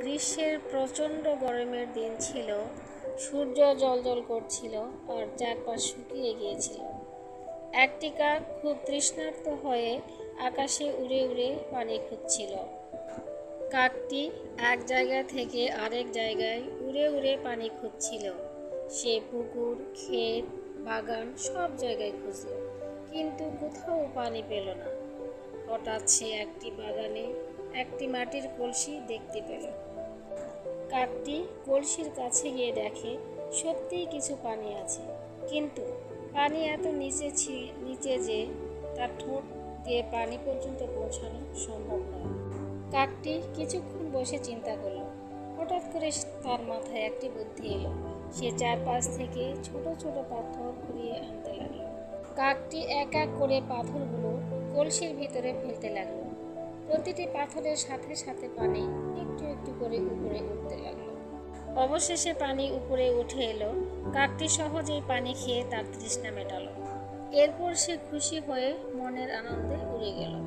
গ্রীষ্মের প্রচণ্ড গরমের দিন ছিল। সূর্য জলজল করছিল আর চারপাশ শুকিয়ে গিয়েছিল। একটি কাক খুব তৃষ্ণার্ত হয়ে আকাশে উড়ে উড়ে পানি খুঁজছিল। কাকটি এক জায়গা থেকে আরেক জায়গায় উড়ে উড়ে পানি খুঁজছিল। সে পুকুর, ক্ষেত, বাগান সব জায়গায় খুঁজল, কিন্তু কোথাও পানি পেল না। হঠাৎ সে একটি বাগানে একটি মাটির কলসি দেখতে পেল। কাকটি কলসির কাছে গিয়ে দেখে, সত্যিই কিছু পানি আছে। কিন্তু পানি এত নিচে নিচে যে তার ঠোঁট দিয়ে পানি পর্যন্ত পৌঁছানো সম্ভব নয়। কাকটি কিছুক্ষণ বসে চিন্তা করল। হঠাৎ করে তার মাথায় একটি বুদ্ধি এলো। সে চারপাশ থেকে ছোট ছোট পাথর কুড়িয়ে আনতে লাগল। কাকটি এক এক করে পাথরগুলো কলসির ভিতরে ফেলতে লাগল। প্রতিটি পাথরের সাথে সাথে পানি একটু একটু করে উপরে উঠতে লাগল। অবশেষে পানি উপরে উঠে এলো। কাকটি সহজেই পানি খেয়ে তার তৃষ্ণা মেটালো। এরপর সে খুশি হয়ে মনের আনন্দে উড়ে গেল।